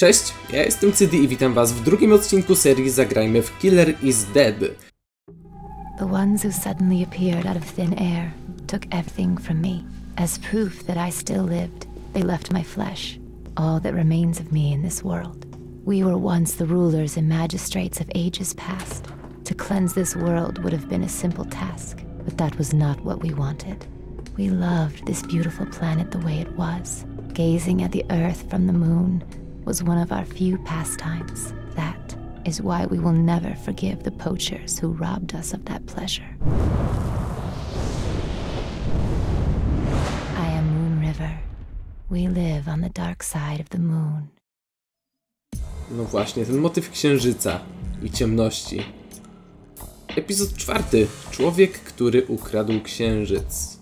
Cześć, ja jestem Cydy i witam was w drugim odcinku serii Zagrajmy w Killer is Dead. The ones who suddenly appeared out of thin air took everything from me. As proof that I still lived, they left my flesh, all that remains of me in this world. We were once the rulers and magistrates of ages past. To cleanse this world would have been a simple task, but that was not what we wanted. We loved this beautiful planet the way it was. Gazing at the earth from the moon was one of our few pastimes. That is why we will never forgive the poachers who robbed us of that pleasure. I am Moon River. We live on the dark side of the moon. No właśnie, ten motyw księżyca i ciemności. Epizod czwarty. Człowiek, który ukradł księżyc.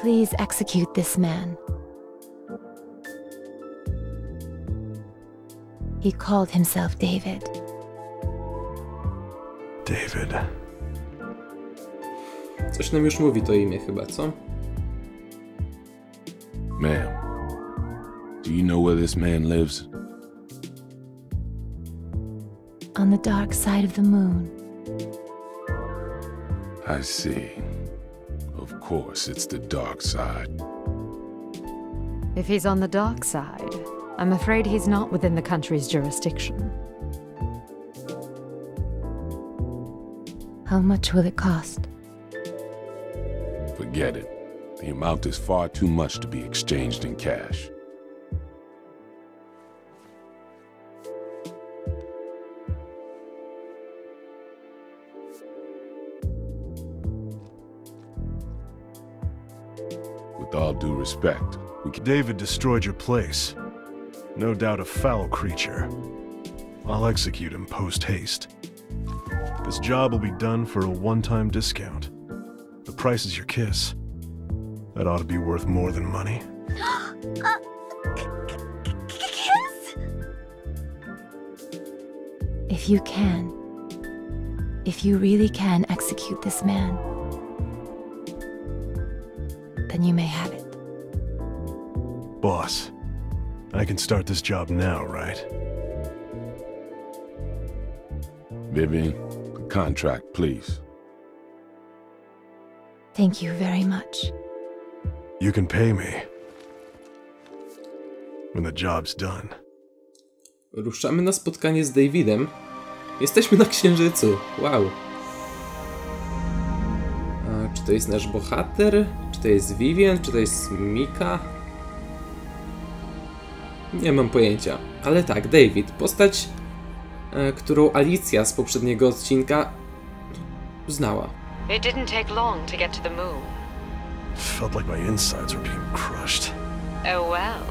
Please execute this man. He called himself David. David. Coś nam już mówi to imię chyba, co? Ma'am, do you know where this man lives? On the dark side of the moon. I see. Of course, it's the dark side. If he's on the dark side, I'm afraid he's not within the country's jurisdiction. How much will it cost? Forget it. The amount is far too much to be exchanged in cash. With all due respect, David destroyed your place. No doubt a foul creature. I'll execute him post haste. This job will be done for a one time discount. The price is your kiss. That ought to be worth more than money. Uh, kiss? If you can, if you really can execute this man, then you may have it. Boss, I can start this job now, right? Vivian, the contract, please. Thank you very much. You can pay me. When the job's done. Ruszamy na spotkanie z Davidem. Jesteśmy na księżycu. Wow. A, czy to jest nasz bohater? Czy to jest Vivian? Czy to jest Mika? Nie mam pojęcia. Ale tak, David. Postać, e, którą Alicja z poprzedniego odcinka znała. It didn't take long to get to the moon. Felt like my insides were being crushed. Oh well,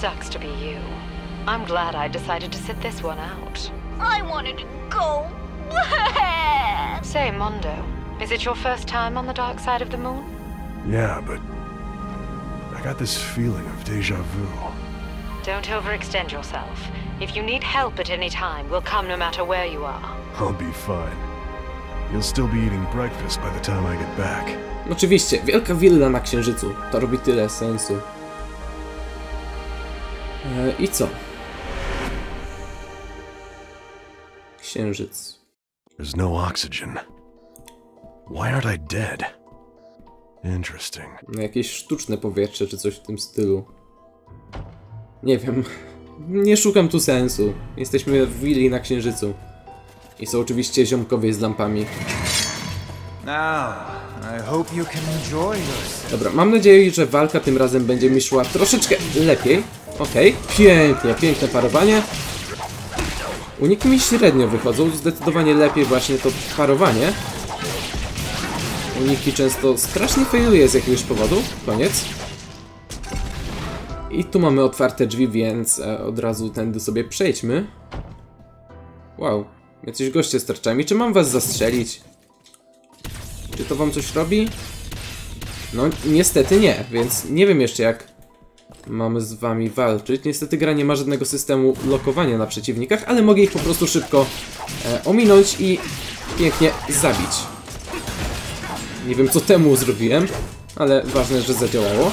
sucks to be you. I'm glad I decided to sit this one out. I wanted to go. Say, Mondo, is it your first time on the dark side of the moon? Yeah, but I got this feeling of deja vu. Don't overextend yourself. If you need help at any time, we'll come no matter where you are. I'll be fine. You'll still be eating breakfast by the time I get back. Oczywiście, wielka willa na księżycu. To robi tyle sensu. E, I co? Księżyc. There's no oxygen. Why aren't I dead? Interesting. Jakieś sztuczne powietrze, czy coś w tym stylu. Nie wiem. Nie szukam tu sensu. Jesteśmy w willi na księżycu. I są oczywiście ziomkowie z lampami. Dobra, mam nadzieję, że walka tym razem będzie mi szła troszeczkę lepiej. Okej, pięknie, piękne parowanie. Uniki mi średnio wychodzą, zdecydowanie lepiej właśnie to parowanie. Uniki często strasznie failuje z jakiegoś powodu. Koniec. I tu mamy otwarte drzwi, więc e, od razu tędy sobie przejdźmy. Wow, jacyś goście starczają. I czy mam was zastrzelić? Czy to wam coś robi? No, niestety nie, więc nie wiem jeszcze jak mamy z wami walczyć. Niestety gra nie ma żadnego systemu lokowania na przeciwnikach, ale mogę ich po prostu szybko e, ominąć i pięknie zabić. Nie wiem co temu zrobiłem. ale ważne, że zadziałało.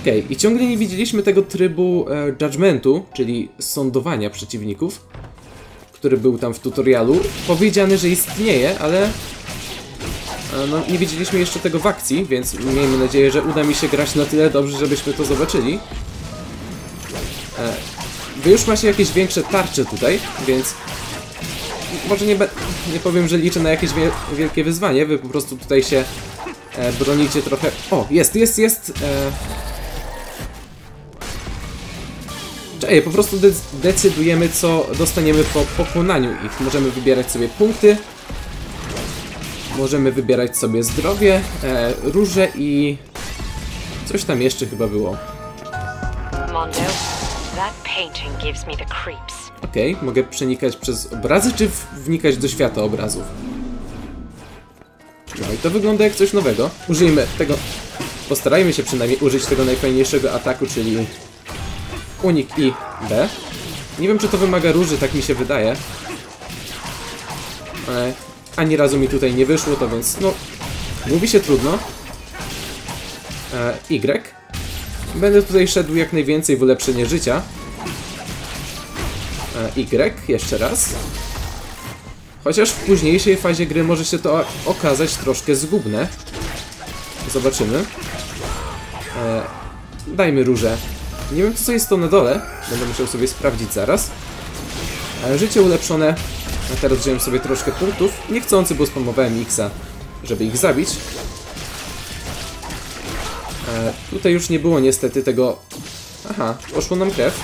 Okej, i ciągle nie widzieliśmy tego trybu e, judgmentu, czyli sądowania przeciwników, który był tam w tutorialu. Powiedziane, że istnieje, ale e, no, nie widzieliśmy jeszcze tego w akcji, więc miejmy nadzieję, że uda mi się grać na tyle dobrze, żebyśmy to zobaczyli. E, wy już macie jakieś większe tarcze tutaj, więc może nie, nie powiem, że liczę na jakieś wie wielkie wyzwanie, wy po prostu tutaj się e, bronicie trochę... O, jest, jest, jest! E... Cześć, po prostu de decydujemy, co dostaniemy po pokonaniu ich. Możemy wybierać sobie punkty, możemy wybierać sobie zdrowie, e, róże i... Coś tam jeszcze chyba było. Mondo, that painting gives me the creeps. Okej, mogę przenikać przez obrazy, czy wnikać do świata obrazów? No i to wygląda jak coś nowego. Użyjmy tego... Postarajmy się przynajmniej użyć tego najfajniejszego ataku, czyli... Unik i B. Nie wiem, czy to wymaga róży, tak mi się wydaje. Ale ani razu mi tutaj nie wyszło, to więc no... Mówi się trudno. E, y. Będę tutaj szedł jak najwięcej w ulepszenie życia. E, Y, jeszcze raz. Chociaż w późniejszej fazie gry może się to okazać troszkę zgubne. Zobaczymy. E, dajmy róże. Nie wiem co jest to na dole. Będę musiał sobie sprawdzić zaraz. E, życie ulepszone. A teraz wziąłem sobie troszkę punktów. Niechcący, bo spamowałem Xa, żeby ich zabić. E, tutaj już nie było niestety tego... Aha, poszło nam krew.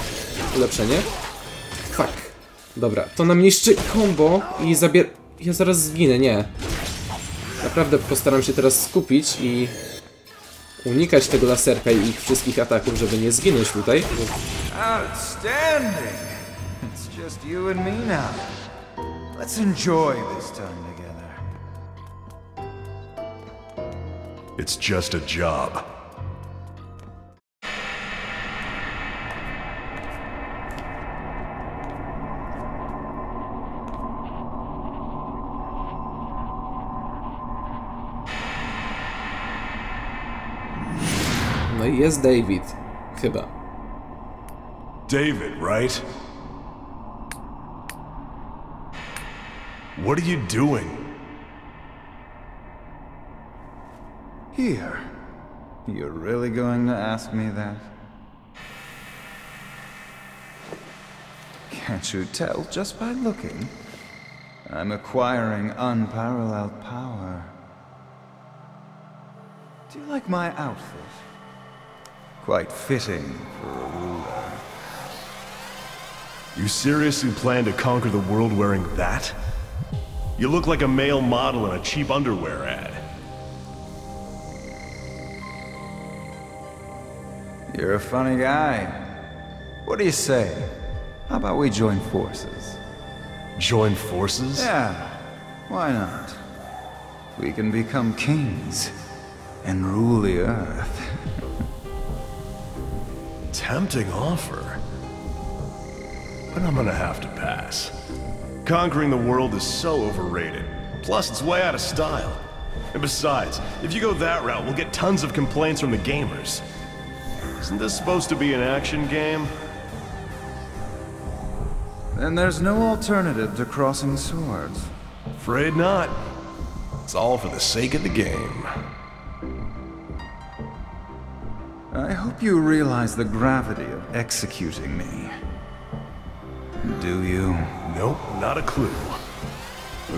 Ulepszenie. Dobra, to nam niszczy combo i zabier... Ja zaraz zginę, nie. Naprawdę postaram się teraz skupić i unikać tego laserka i ich wszystkich ataków, żeby nie zginąć tutaj. Outstanding! It's just you and me now. Let's enjoy this time together. It's just a job. Jest David. Chyba. David, right? What are you doing? Here. You're really going to ask me that? Can't you tell just by looking? I'm acquiring unparalleled power. Do you like my outfit? Quite fitting for a ruler. You seriously plan to conquer the world wearing that? You look like a male model in a cheap underwear ad. You're a funny guy. What do you say? How about we join forces? Join forces? Yeah, why not? We can become kings and rule the earth. Tempting offer. But I'm gonna have to pass. Conquering the world is so overrated. Plus, it's way out of style. And besides, if you go that route, we'll get tons of complaints from the gamers. Isn't this supposed to be an action game? Then there's no alternative to crossing swords. Afraid not. It's all for the sake of the game. I hope you realize the gravity of executing me. Do you? Nope, not a clue.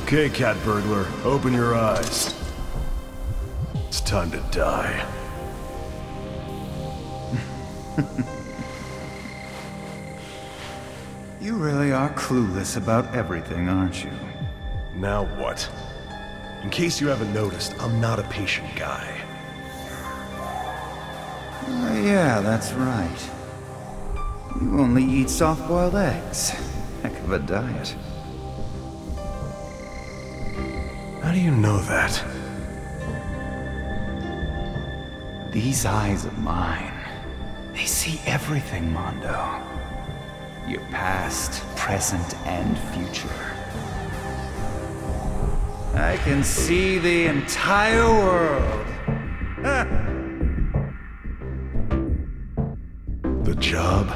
Okay, cat burglar, open your eyes. It's time to die. You really are clueless about everything, aren't you? Now what? In case you haven't noticed, I'm not a patient guy. Uh, yeah, that's right. You only eat soft-boiled eggs. Heck of a diet. How do you know that? These eyes of mine, they see everything, Mondo. Your past, present, and future. I I can see the entire world. job?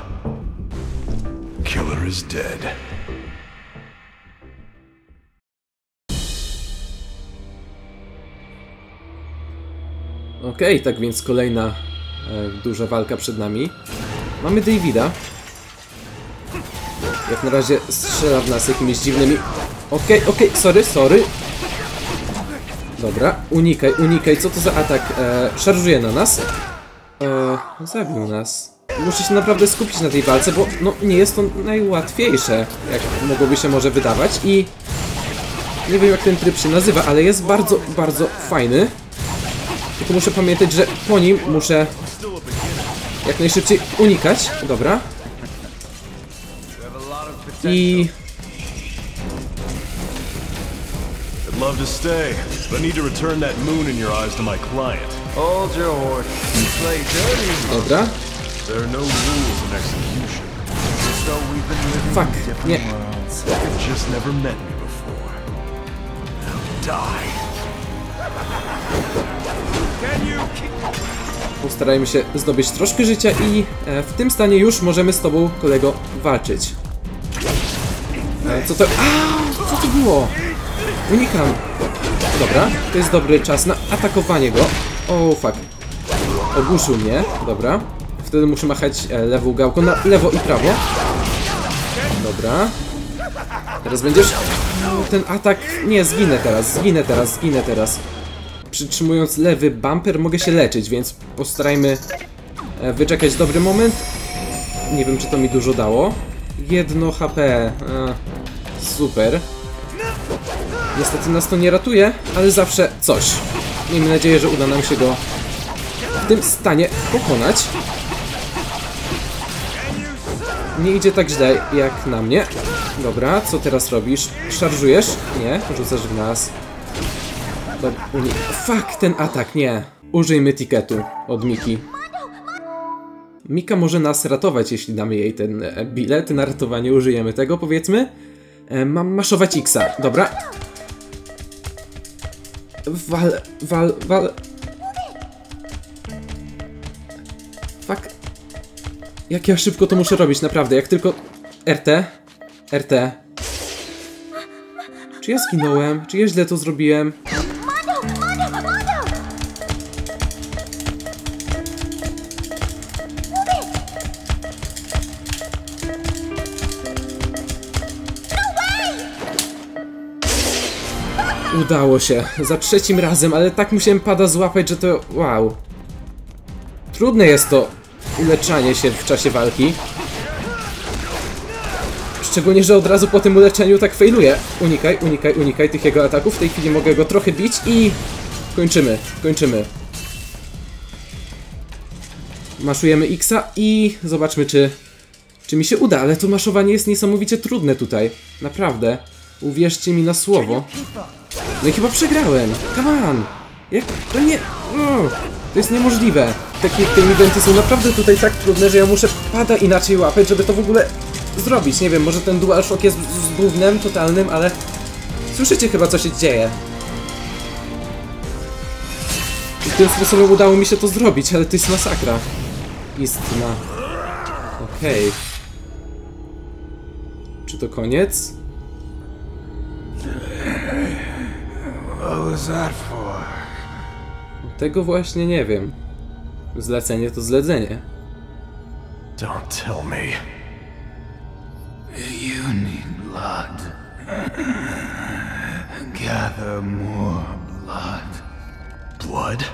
Killer is dead. Okej, tak więc kolejna e, duża walka przed nami. Mamy Davida. Jak na razie strzela w nas jakimiś dziwnymi... Okej, okej, sorry, sorry. Dobra, unikaj, unikaj. Co to za atak? E, szarżuje na nas. E, zabił nas. Muszę się naprawdę skupić na tej walce, bo no, nie jest to najłatwiejsze, jak mogłoby się może wydawać i... Nie wiem jak ten tryb się nazywa, ale jest bardzo, bardzo fajny. Tylko muszę pamiętać, że po nim muszę jak najszybciej unikać. Dobra. I love to stay, but need to return that moon in your eyes to my client. Hold your horses. You play dirty, dobra. There are no rules in execution. so we've been living Fuck, in different nie. worlds. You've just never met me before. Now die. Can you. Postarajmy się zdobyć troszkę życia i e, w tym stanie już możemy z tobą, kolego, walczyć. E, co to... A, co to było? Unikam. Dobra, to jest dobry czas na atakowanie go. O, fuck. Ogłuszył mnie, dobra. Wtedy muszę machać e, lewą gałką na lewo i prawo. Dobra. Teraz będziesz... Ten atak... Nie, zginę teraz, zginę teraz, zginę teraz. Przytrzymując lewy bumper mogę się leczyć, więc postarajmy e, wyczekać dobry moment. Nie wiem, czy to mi dużo dało. Jedno HP. E, super. Niestety nas to nie ratuje, ale zawsze coś. Miejmy nadzieję, że uda nam się go w tym stanie pokonać. Nie idzie tak źle jak na mnie. Dobra, co teraz robisz? Szarżujesz? Nie, rzucasz w nas. Dobra. Fuck, ten atak, nie. Użyjmy tiketu od Miki. Mika może nas ratować, jeśli damy jej ten e, bilet na ratowanie. Użyjemy tego, powiedzmy. E, mam maszować Xa. Dobra. Wal, wal, wal. Jak ja szybko to muszę robić, naprawdę. Jak tylko... RT. RT. Czy ja zginąłem? Czy ja źle to zrobiłem? Mondo! Udało się. Za trzecim razem, ale tak musiałem pada złapać, że to... Wow. Trudne jest to uleczanie się w czasie walki. Szczególnie, że od razu po tym uleczeniu tak fejluje. Unikaj, unikaj, unikaj tych jego ataków. W tej chwili mogę go trochę bić i... Kończymy, kończymy. Maszujemy Xa i zobaczmy, czy... Czy mi się uda, ale to maszowanie jest niesamowicie trudne tutaj. Naprawdę. Uwierzcie mi na słowo. No i chyba przegrałem. Come on! Jak to nie... No, to jest niemożliwe. Takie te eventy są naprawdę tutaj tak trudne, że ja muszę pada inaczej łapać, żeby to w ogóle zrobić. Nie wiem, może ten DualShock jest z- totalnym, ale... Słyszycie chyba, co się dzieje. I tym sposobem udało mi się to zrobić, ale to jest masakra. Istna. Okej. Czy to koniec? What was that for? Tego właśnie nie wiem. Zlecenie to zlecenie. Don't tell me. You need blood. Gather more blood. Blood?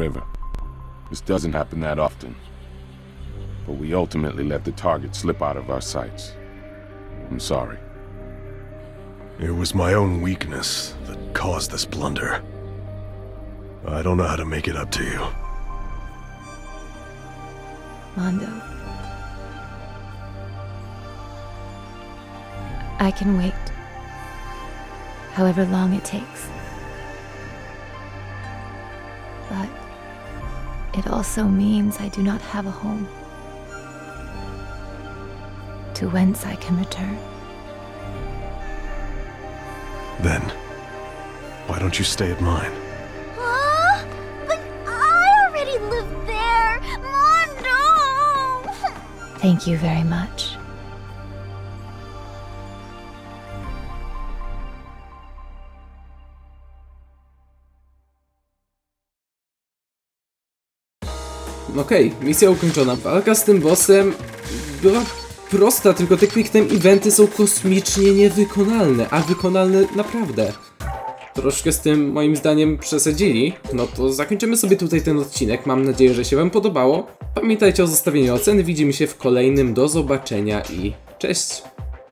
River. This doesn't happen that often. But we ultimately let the target slip out of our sights. I'm sorry. It was my own weakness that caused this blunder. I don't know how to make it up to you. Mondo. I can wait. However long it takes. It also means I do not have a home. To whence I can return. Then, why don't you stay at mine? Huh? But I already live there! Mondo! Thank you very much. Okej, misja ukończona. Walka z tym bossem była prosta, tylko te quick time eventy są kosmicznie niewykonalne, a wykonalne naprawdę. Troszkę z tym moim zdaniem przesadzili. No to zakończymy sobie tutaj ten odcinek. Mam nadzieję, że się Wam podobało. Pamiętajcie o zostawieniu oceny. Widzimy się w kolejnym. Do zobaczenia i cześć!